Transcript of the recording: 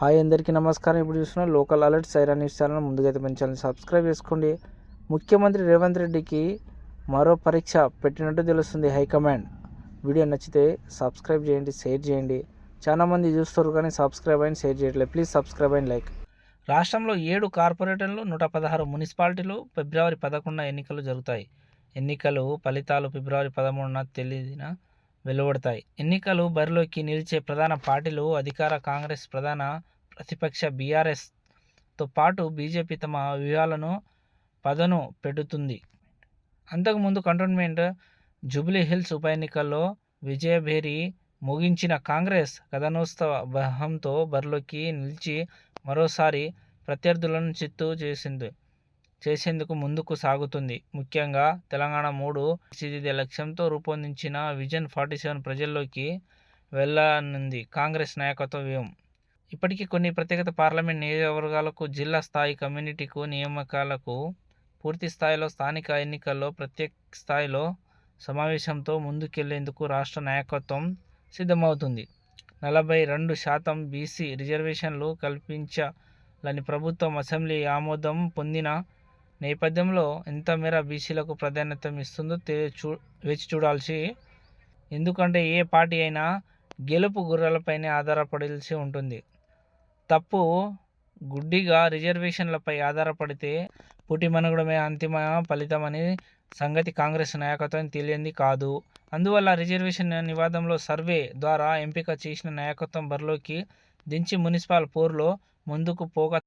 Hi అందరికీ నమస్కారం. ఇప్పుడు చూసిన local alert Saira news channel ముందుగా మన ఛానల్ సబ్స్క్రైబ్ చేసుకోండి. ముఖ్యమంత్రి రేవంత్ రెడ్డికి మరో పరీక్ష పెట్టినట్టు తెలుస్తుంది హైకమాండ్. వీడియో నచ్చితే సబ్స్క్రైబ్ చేయండి షేర్ చేయండి. చాలా మంది చూస్తారు కానీ సబ్స్క్రైబ్ అయిన షేర్ చేయట్లేదు. ప్లీజ్ సబ్స్క్రైబ్ అయిన లైక్. రాష్ట్రంలో ఏడు కార్పొరేటర్లు నూట పదహారు మున్సిపాలిటీలు ఫిబ్రవరి పదకొండున ఎన్నికలు జరుగుతాయి. ఎన్నికలు ఫలితాలు ఫిబ్రవరి పదమూడున తెలియదిన వెలువడతాయి. ఎన్నికలు బరిలోకి నిలిచే ప్రధాన పార్టీలు అధికార కాంగ్రెస్ ప్రధాన ప్రతిపక్ష బీఆర్ఎస్తో పాటు బీజేపీ తమ వ్యూహాలను పదను పెడుతుంది. అంతకుముందు కంటోన్మెంట్ జూబ్లీ హిల్స్ ఉప ఎన్నికల్లో విజయభేరి ముగించిన కాంగ్రెస్ కథనోత్సవ బహంతో బరిలోకి నిలిచి మరోసారి ప్రత్యర్థులను చిత్తు చేసింది. చేసేందుకు ముందుకు సాగుతుంది. ముఖ్యంగా తెలంగాణ మూడు తీర్చిదిద్దే లక్ష్యంతో రూపొందించిన విజన్ ఫార్టీ సెవెన్ ప్రజల్లోకి వెళ్ళనుంది కాంగ్రెస్ నాయకత్వ వ్యూహం. ఇప్పటికీ కొన్ని ప్రత్యేకత పార్లమెంట్ నియోజకవర్గాలకు జిల్లా స్థాయి కమ్యూనిటీకు నియామకాలకు పూర్తి స్థాయిలో స్థానిక ఎన్నికల్లో ప్రత్యేక స్థాయిలో సమావేశంతో ముందుకెళ్ళేందుకు రాష్ట్ర నాయకత్వం సిద్ధమవుతుంది. నలభై రెండు శాతం బీసీ రిజర్వేషన్లు కల్పించాలని ప్రభుత్వం అసెంబ్లీ ఆమోదం పొందిన నేపథ్యంలో ఎంత మేర బీసీలకు ప్రాధాన్యత ఇస్తుందో చూ వేచి చూడాల్సి ఎందుకంటే ఏ పార్టీ అయినా గెలుపు గుర్రాలపైనే ఆధారపడాల్సి ఉంటుంది. తప్పు గుడ్డిగా రిజర్వేషన్లపై ఆధారపడితే పుట్టిమనుగడమే అంతిమ ఫలితం ఫలితమని సంగతి కాంగ్రెస్ నాయకత్వం తెలియంది కాదు. అందువల్ల రిజర్వేషన్ నివాదంలో సర్వే ద్వారా ఎంపిక చేసిన నాయకత్వం బరిలోకి దించి మున్సిపల్ పోరులో ముందుకు పోక